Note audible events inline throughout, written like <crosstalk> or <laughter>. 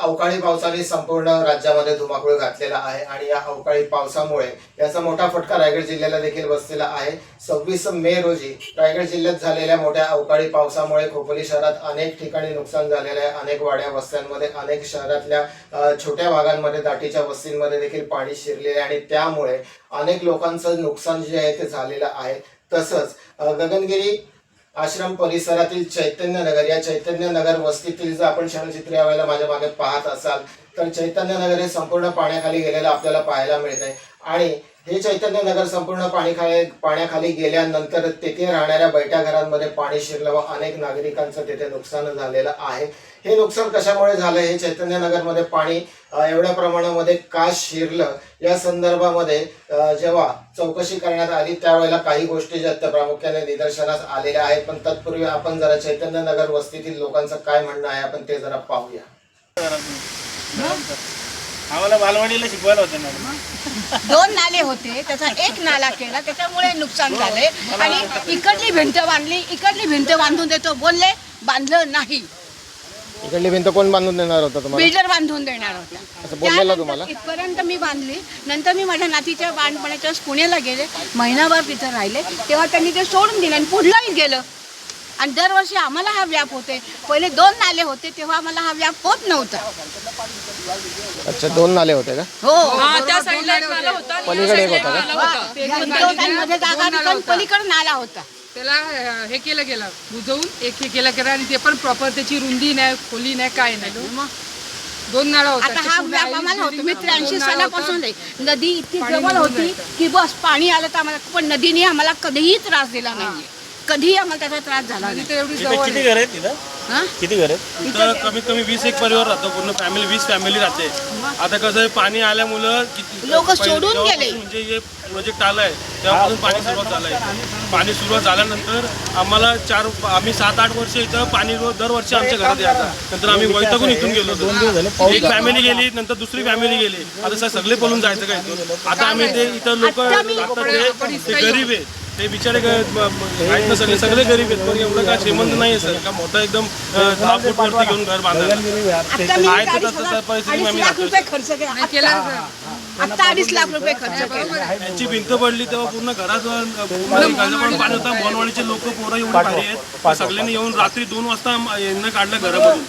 अवकाळी पावसाने संपूर्ण राज्यामध्ये धुमाकूळ घातलेला आहे आणि या अवकाळी पावसामुळे याचा मोठा फटका रायगड जिल्ह्याला देखील बसलेला आहे. सव्वीस मे रोजी रायगड जिल्ह्यात झालेल्या मोठ्या अवकाळी पावसामुळे खोपोली शहरात अनेक ठिकाणी नुकसान झालेलं आहे. अनेक वाड्या वस्त्यांमध्ये अनेक शहरातल्या छोट्या भागांमध्ये दाटीच्या वस्तींमध्ये देखील पाणी शिरलेले आहे आणि त्यामुळे अनेक लोकांचं नुकसान जे आहे ते झालेलं आहे. तसंच गगनगिरी आश्रम परिसरातील चैतन्य नगर या चैतन्य नगर वस्तीतील जर आपण क्षणचित्र यावेळेला माझ्या मागे पाहत असाल तर चैतन्य नगर हे संपूर्ण पाण्याखाली गेलेलं आपल्याला पाहायला मिळत आहे आणि हे चैतन्य नगर संपूर्ण पाणीखाली पाण्याखाली गेल्यानंतर तेथे राहणाऱ्या बैठ्या घरांमध्ये पाणी शिरलं व अनेक नागरिकांचं तेथे नुकसान झालेलं आहे. हे नुकसान कशामुळे झालं? हे चैतन्य नगरमध्ये पाणी एवढ्या प्रमाणामध्ये का शिरलं? या संदर्भामध्ये जेव्हा चौकशी करण्यात आली त्यावेळेला काही गोष्टी ज्या आहेत त्या प्रामुख्याने निदर्शनास आलेल्या आहेत. पण तत्पूर्वी आपण जरा चैतन्य नगर वस्तीतील लोकांचं काय म्हणणं आहे आपण ते जरा पाहूया. आम्हाला बालवाडीला शिकवायला होतं मॅडम. दोन नाले होते त्याचा एक नाला केला त्याच्यामुळे नुकसान झाले. आणि इकडली भिंत बांधली इकडली भिंत बांधून देतो बोलले बांधलं नाही. इकडली भिंत कोण बांधून देणार होता तुम्हाला? बिल्डर बांधून देणार होता. असं बोललेलं त्यानंतर तुम्हाला? इथपर्यंत मी बांधली. नंतर मी माझ्या नातीच्या बांधपणाच्या वेळेस पुण्याला गेले. महिनाभर तिथं राहिले. तेव्हा त्यांनी ते सोडून दिलं आणि पुढलाही गेलं. आणि दरवर्षी आम्हाला हा व्याप होते. पहिले दोन नाले होते तेव्हा आम्हाला हा व्याप होत नव्हता. अच्छा दोन नाले होते का? हो. त्या साईडला एक नाला होता आणि पलीकडे एक होता का? मध्ये जागा रिकामी, पलीकडे नाला होता. त्याला हे केलं गेलं बुजवून एक हे केलं गेलं आणि ते पण प्रॉपर त्याची रुंदी नाही खोली नाही काय नाही. दोन नाळा होता आता हा व्याप आम्हाला होतो. मी त्र्याऐंशी सालापासून आहे. नदी इतकी जवळ होती की बस पाणी आलं तर आम्हाला पण नदीने आम्हाला कधीही त्रास दिला नाहीये. कधीही आम्हाला त्याचा त्रास झाला नाही. एवढी जवळ किती घर आहेत तिथं? किती घर आहेत? इथं कमीत कमी वीस एक परिवार राहतो पूर्ण फॅमिली वीस फॅमिली राहते. आता कसं आहे पाणी आल्यामुळं किती लोकं पहिले- सोडून जेव्हापासून गेले. म्हणजे हे प्रोजेक्ट आलाय तेव्हापासून पाणी सुरुवात झालंय. पाणी सुरुवात झाल्यानंतर आम्हाला चार आम्ही सात आठ वर्ष इथं पाणी रोज दरवर्षी आमच्या घरात यायचा नंतर आम्ही वैतागून इथून गेलो होतो. एक फॅमिली गेली नंतर दुसरी फॅमिली गेली. आता सर सगळे पळून जायचं काय इथून? आता आम्ही ते इथं लोक ते ते गरीब आहेत ते बिचारे आहेत ना सगळे सगळे गरीब आहेत. पण एवढं काय श्रीमंत नाही सर? का मोठा एकदम दहा फूट वरती घेऊन घर बांधायला? आता मी आहे तर अडीच तसं हजार- परिस्थिती अडीच आम्ही लाख राहतोय. रुपये खर्च केला. केलं आता- आता अडीच लाख रुपये खर्च केला. त्यांची भिंत पडली तेव्हा पूर्ण घरात पण पाणी होता. मोनवाडीचे लोक पोरं एवढी भारी आहेत. सगळ्यांनी येऊन रात्री दोन वाजता यांना काढलं घरामधून.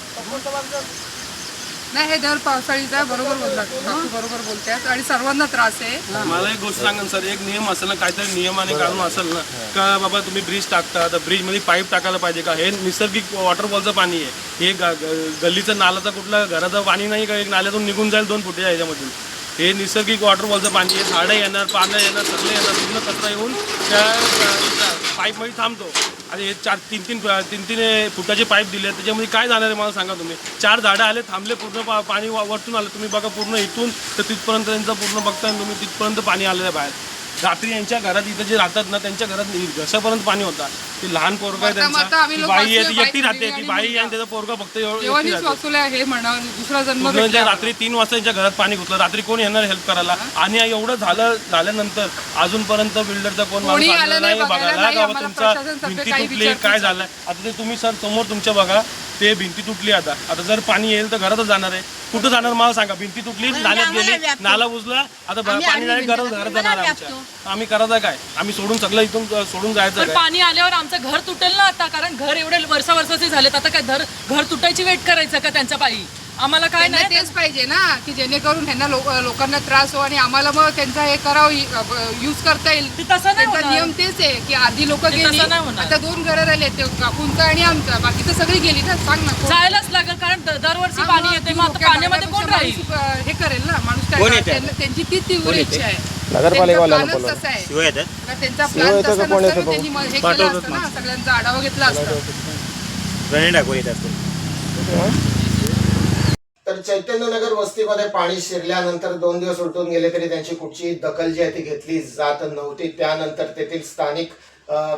नाही हे दर पावसाळीचा बरोबर बोलतात. काकू बरोबर बोलतात आणि सर्वांना त्रास आहे. मला एक गोष्ट सांगा ना सर. एक नियम असेल ना काहीतरी नियम आणि काढून असेल ना का बाबा तुम्ही ब्रिज टाकता तर ब्रिजमध्ये पाईप टाकायला पाहिजे का? हे नैसर्गिक वॉटरफॉलचं पाणी आहे. हे ग- ग- गल्लीचं नालाचं कुठलं घराचं पाणी नाही का? एक नाल्यातून निघून जाईल दोन फुटे याच्यामधून. हे नैसर्गिक वॉटरफॉलचं पाणी आहे. झाडं येणार पानं येणार सगळे येणार पूर्ण कचरा येऊन त्या पाईपमध्ये थांबतो. आणि हे चार तीन तीन तीन तीन फुटाचे पाईप दिले त्याच्यामध्ये काय जाणार आहे मला सांगा तुम्ही? चार झाडं आले थांबले पूर्ण पा- पाणी वा- वरतून आलं. तुम्ही बघा पूर्ण इथून तर तिथपर्यंत त्यांचं पूर्ण बघताय तुम्ही तिथपर्यंत पाणी आलेलं आहे बाहेर. रात्री यांच्या घरात इथं जे राहतात ना त्यांच्या घरात घशापर्यंत पाणी होता. ती लहान पोरगा आहे त्यांचा. ती बाई आहे ती एकटी राहते. ती बाई आणि त्याचा पोरगा फक्त एवढं हे म्हणा दुसरा जन्म रात्री तीन वाजता त्यांच्या घरात पाणी घुसलं रात्री कोण येणार हेल्प करायला? आणि एवढं झालं झाल्यानंतर अजूनपर्यंत बिल्डरचा कोण माणूस आलं नाही, बघायला बाबा तुमचा भिंती तुटली काय झालंय? आता ते तुम्ही सर समोर तुमच्या बघा. ते भिंती तुटली आता. आता जर पाणी येईल तर घरातच जाणार आहे. कुठं जाणार मला सांगा. भिंती तुटली नाल्यात गेली. नाला बुजला आता पाणी नाही घरात. घरात जाणार आमच्या. आम्ही करायचं काय? आम्ही सोडून सगळं इथून सोडून जायचं काय? पाणी आल्यावर आमचं घर तुटेल ना आता? कारण घर एवढे वर्षा वर्षाचे झालेत. आता काय घर घर तुटायची वेट करायचं का त्यांच्या पायी? आम्हाला काय त्यांना नाही तेच पाहिजे ना की जेणेकरून ह्यांना लोक- लोकांना त्रास हो आणि आम्हाला मग त्यांचा हे करावं यूज करता येईल. ते तसं नाही त्यांचा होणार. नियम तेच आहे की आधी लोक ते गेली तसं नाही होणार. आता दोन घरं राहिले ते काकूंचा आणि आमचा. बाकी तर सगळी गेली ना सांग ना कोण- जायलाच लागेल कारण द- दरवर्षी हा, पाणी येते मग आता पाण्यामध्ये कोण राहील? माणूस, अं, हे करेल ना माणूस काय? त्यांना- त्यांची ती तीव्र इच्छा आहे. नगरपालिकावाल्यांना त्यांचा बोलवा. प्लॅनच तसा आहे. शिवाय येतात? का त्यांचा शिवाय प्लॅन येतं तसा का कोण नसता येतं ना, त्यांनी मग हे केलं पाठवतात असतं ना सगळ्यांचा आढावा घेतला असता. येतात तर चैतन्यनगर वस्तीमध्ये पाणी शिरल्यानंतर दोन दिवस उलटून गेले तरी त्यांची कुठची दखल जी आहे ती घेतली जात नव्हती. त्यानंतर तेथील स्थानिक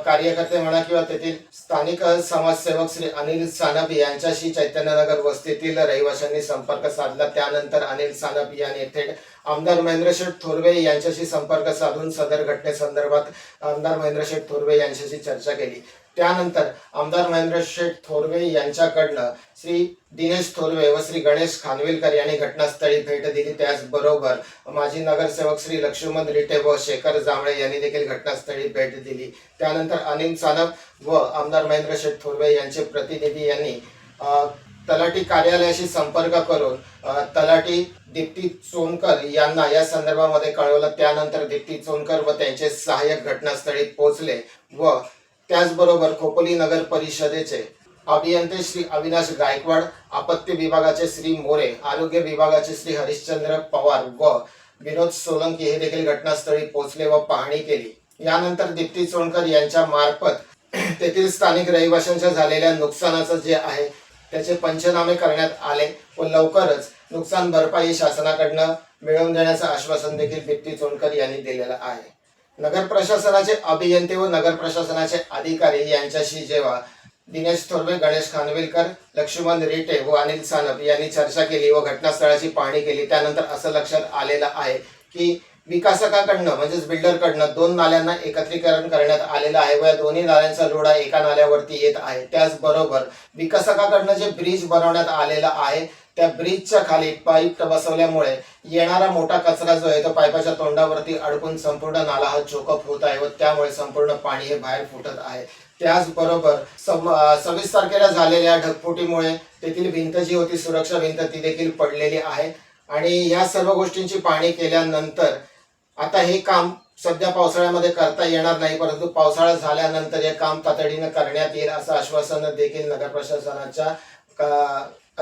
कार्यकर्ते म्हणा किंवा तेथील स्थानिक समाजसेवक श्री अनिल सानप यांच्याशी चैतन्यनगर वस्तीतील रहिवाशांनी संपर्क साधला. त्यानंतर अनिल सानप यांनी थेट आमदार महेंद्र शेठ थोरवे यांच्याशी संपर्क साधून सदर घटनेसंदर्भात आमदार महेंद्र शेठ थोरवे यांच्याशी चर्चा केली. त्यानंतर आमदार महेंद्र शेठ थोरवे यांच्याकडनं श्री दिनेश थोरवे व श्री गणेश खानविलकर यांनी घटनास्थळी भेट दिली. त्याचबरोबर माजी नगरसेवक श्री लक्ष्मण रिटे व शेखर जांभळे यांनी देखील घटनास्थळी भेट दिली. त्यानंतर अनिल सानप व आमदार महेंद्र शेठ थोरवे यांचे प्रतिनिधी यांनी तलाठी कार्यालयाशी संपर्क करून तलाठी दीप्ती चोनकर यांना या संदर्भामध्ये कळवलं. त्यानंतर दीप्ती चोनकर व त्यांचे सहाय्यक घटनास्थळी पोहोचले व त्याचबरोबर खोपोली नगर परिषदेचे अभियंते श्री अविनाश गायकवाड आपत्ती विभागाचे श्री मोरे आरोग्य विभागाचे श्री हरिश्चंद्र पवार व विनोद सोलंकी हे देखील घटनास्थळी पोहोचले व पाहणी केली. यानंतर दीप्ती चोणकर यांच्या मार्फत <clears throat> तेथील स्थानिक रहिवाशांच्या झालेल्या नुकसानाचं जे आहे त्याचे पंचनामे करण्यात आले व लवकरच नुकसान भरपाई शासनाकडनं मिळवून देण्याचं आश्वासन देखील दीप्ती चोणकर यांनी दिलेलं आहे. नगर प्रशासनाचे अभियंते व नगर प्रशासनाचे अधिकारी यांच्याशी जेव्हा दिनेश थोरवे गणेश खानविलकर लक्ष्मण रेटे व अनिल सानप यांनी चर्चा केली व घटनास्थळाची पाहणी केली त्यानंतर असं लक्षात आलेलं आहे की विकासकाकडनं म्हणजेच बिल्डरकडनं दोन नाल्यांना एकत्रीकरण करण्यात आलेलं आहे व या दोन्ही नाल्यांचा लोढा एका नाल्यावरती येत आहे. त्याचबरोबर विकासकाकडनं जे ब्रिज बनवण्यात आलेलं आहे त्या ब्रिजच्या खाली पाईप बसवल्यामुळे येणारा मोठा कचरा जो आहे तो पाईपाच्या तोंडावरती अडकून संपूर्ण नाला हा चोकअप होत आहे व त्यामुळे संपूर्ण पाणी हे बाहेर फुटत आहे. त्याचबरोबर सव्वीस तारखेला झालेल्या ढगफुटीमुळे तेथील भिंत जी होती सुरक्षा भिंत ती देखील पडलेली आहे. आणि या सर्व गोष्टींची पाहणी केल्यानंतर आता हे काम सध्या पावसाळ्यामध्ये करता येणार नाही परंतु पावसाळा झाल्यानंतर हे काम तातडीनं करण्यात येईल असं आश्वासन देखील नगर प्रशासनाच्या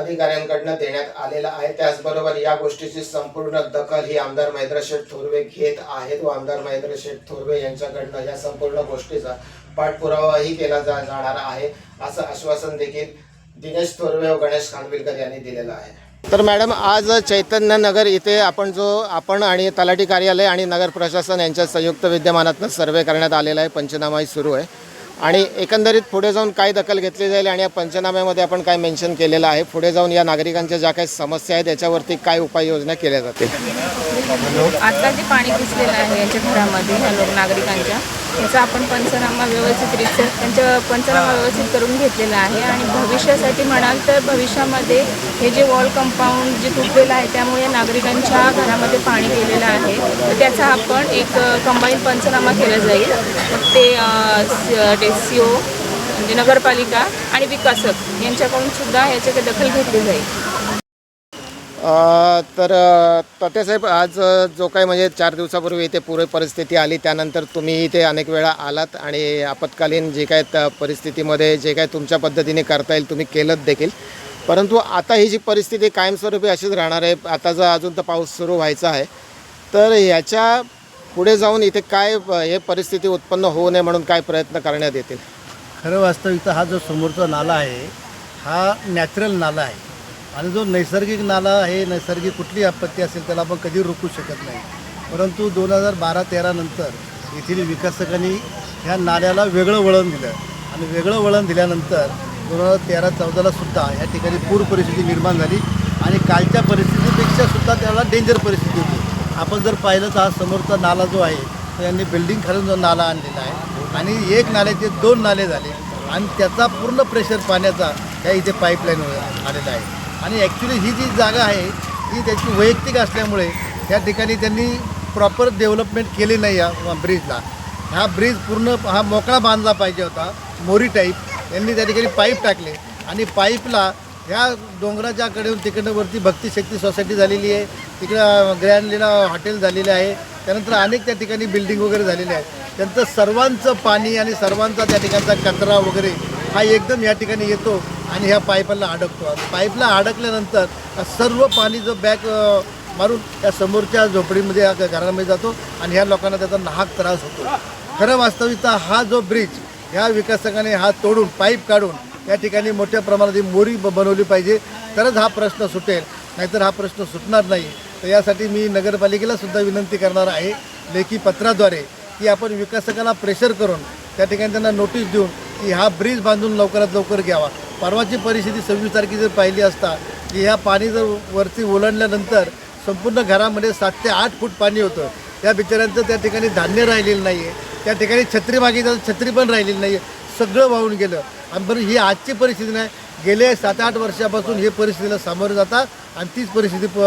अधिकाऱ्यांकडनं देण्यात आलेला आहे. त्याचबरोबर या गोष्टीची संपूर्ण दखल ही आमदार महेंद्रशेठ थोरवे घेत आहेत व आमदार महेंद्रशेठ थोरवे यांच्याकडनं या संपूर्ण गोष्टीचा पाठपुरावाही केला जा जाणार आहे असं आश्वासन देखील दिनेश थोरवे व गणेश खानविलकर यांनी दिलेलं आहे. तर मॅडम आज चैतन्य नगर इथे आपण जो आपण आणि तलाठी कार्यालय आणि नगर प्रशासन यांच्या संयुक्त विद्यमानातनं सर्वे करण्यात आलेला आहे पंचनामाही सुरू आहे. आणि एकंदरीत पुढे जाऊन काय दखल घेतली जाईल आणि या पंचनाम्यामध्ये आपण काय मेन्शन केलेलं आहे? पुढे जाऊन या नागरिकांच्या ज्या काही समस्या आहेत त्याच्यावरती काय उपाययोजना केल्या जातील? आता जे पाणी घुसलेलं आहे यांच्या घरामध्ये लोक नागरिकांच्या याचा आपण पंचनामा व्यवस्थितरित्या त्यांच्या पंचनामा व्यवस्थित करून घेतलेला आहे. आणि भविष्यासाठी म्हणाल तर भविष्यामध्ये हे जे वॉल कंपाऊंड जे तुटलेलं आहे त्यामुळे या नागरिकांच्या घरामध्ये पाणी गेलेलं आहे. तर त्याचा आपण एक कंबाईन पंचनामा केला जाईल. मग ते सी ओ म्हणजे नगरपालिका आणि विकासक यांच्याकडून सुद्धा याच्याकडे दखल घेतली जाईल. तर अ, तात्यासाहेब आज जो काही म्हणजे चार दिवसापूर्वी इथे पूर परिस्थिती आली त्यानंतर तुम्ही इथे अनेक वेळा आलात आणि आपत्कालीन जे काय त्या परिस्थितीमध्ये जे काय तुमच्या पद्धतीने करता येईल तुम्ही केलं देखील. परंतु आता ही जी परिस्थिती कायमस्वरूपी अशीच राहणार आहे. आता जर अजून तर पाऊस सुरू व्हायचा आहे. तर ह्याच्या पुढे जाऊन इथे काय हे परिस्थिती उत्पन्न होऊ नये म्हणून काय प्रयत्न करण्यात येतील? खरं वास्तविकता हा जो समोरचा नाला आहे हा नॅचरल नाला आहे. आणि जो नैसर्गिक नाला आहे नैसर्गिक कुठली आपत्ती असेल त्याला आपण कधी रोखू शकत नाही. परंतु दोन हजार बारा तेरानंतर येथील विकासकांनी ह्या नाल्याला वेगळं वळण दिलं. आणि वेगळं वळण दिल्यानंतर दोन हजार तेरा चौदाला सुद्धा ह्या ठिकाणी पूर परिस्थिती निर्माण झाली. आणि कालच्या परिस्थितीपेक्षा सुद्धा त्याला डेंजर परिस्थिती होती. आपण जर पाहिलं तर हा समोरचा नाला जो आहे तो यांनी बिल्डिंग खालून जो नाला आणलेला आहे. आणि एक नाल्याचे दोन नाले झाले. आणि त्याचा पूर्ण प्रेशर पाण्याचा ह्या इथे पाईपलाईन आलेला आहे. आणि ॲक्च्युली ही जी जागा आहे ही त्याची वैयक्तिक असल्यामुळे त्या ठिकाणी त्यांनी प्रॉपर डेव्हलपमेंट केली नाही या ब्रिजला हा ब्रिज पूर्ण हा मोकळा बांधला पाहिजे होता मोरी टाईप यांनी त्या ठिकाणी पाईप टाकले. आणि पाईपला ह्या डोंगराच्या कडे तिकडनं वरती भक्तिशक्ती सोसायटी झालेली आहे. तिकडं ग्रँड लीला हॉटेल झालेले आहे. त्यानंतर अनेक त्या ठिकाणी बिल्डिंग वगैरे झालेले आहेत. त्यांचं सर्वांचं पाणी आणि सर्वांचा त्या ठिकाणचा कचरा वगैरे हा एकदम या ठिकाणी येतो. आणि ह्या पाईपला अडकतो. पाईपला अडकल्यानंतर सर्व पाणी जो बॅक मारून त्या समोरच्या झोपडीमध्ये या घरामध्ये जातो आणि ह्या लोकांना त्याचा नाहक त्रास होतो. खरं वास्तविकता हा जो ब्रिज ह्या विकासकाने हा तोडून पाईप काढून या ठिकाणी मोठ्या प्रमाणात मोरी बनवली पाहिजे. तरच हा प्रश्न सुटेल. नाहीतर हा प्रश्न सुटणार नाही. तर यासाठी मी नगरपालिकेला सुद्धा विनंती करणार आहे. लेखी पत्राद्वारे की आपण विकासकाला प्रेशर करून त्या ठिकाणी त्यांना नोटीस देऊन की हा ब्रिज बांधून लवकरात लवकर घ्यावा. परवाची परिस्थिती सव्वीस तारखे जर पाहिली असता की ह्या पाणी जर वरती ओलांडल्यानंतर संपूर्ण घरामध्ये सात ते आठ फूट पाणी होतं. त्या बिचाऱ्यांचं त्या ठिकाणी धान्य राहिलेलं नाही आहे त्या ठिकाणी छत्री मागितलं तर छत्री पण राहिलेली नाही आहे सगळं वाहून गेलं. आणि बरं ही आजची परिस्थिती नाही. गेले सात आठ वर्षापासून हे परिस्थितीला सामोरं जातात आणि तीच परिस्थिती प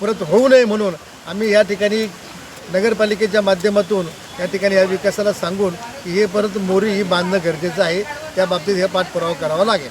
परत होऊ नये म्हणून आम्ही या ठिकाणी नगरपालिकेच्या माध्यमातून या ठिकाणी या विकासाला सांगून की हे परत मोरी ही बांधणं गरजेचं आहे. त्या बाबतीत हे पाठपुरावा करावा लागेल.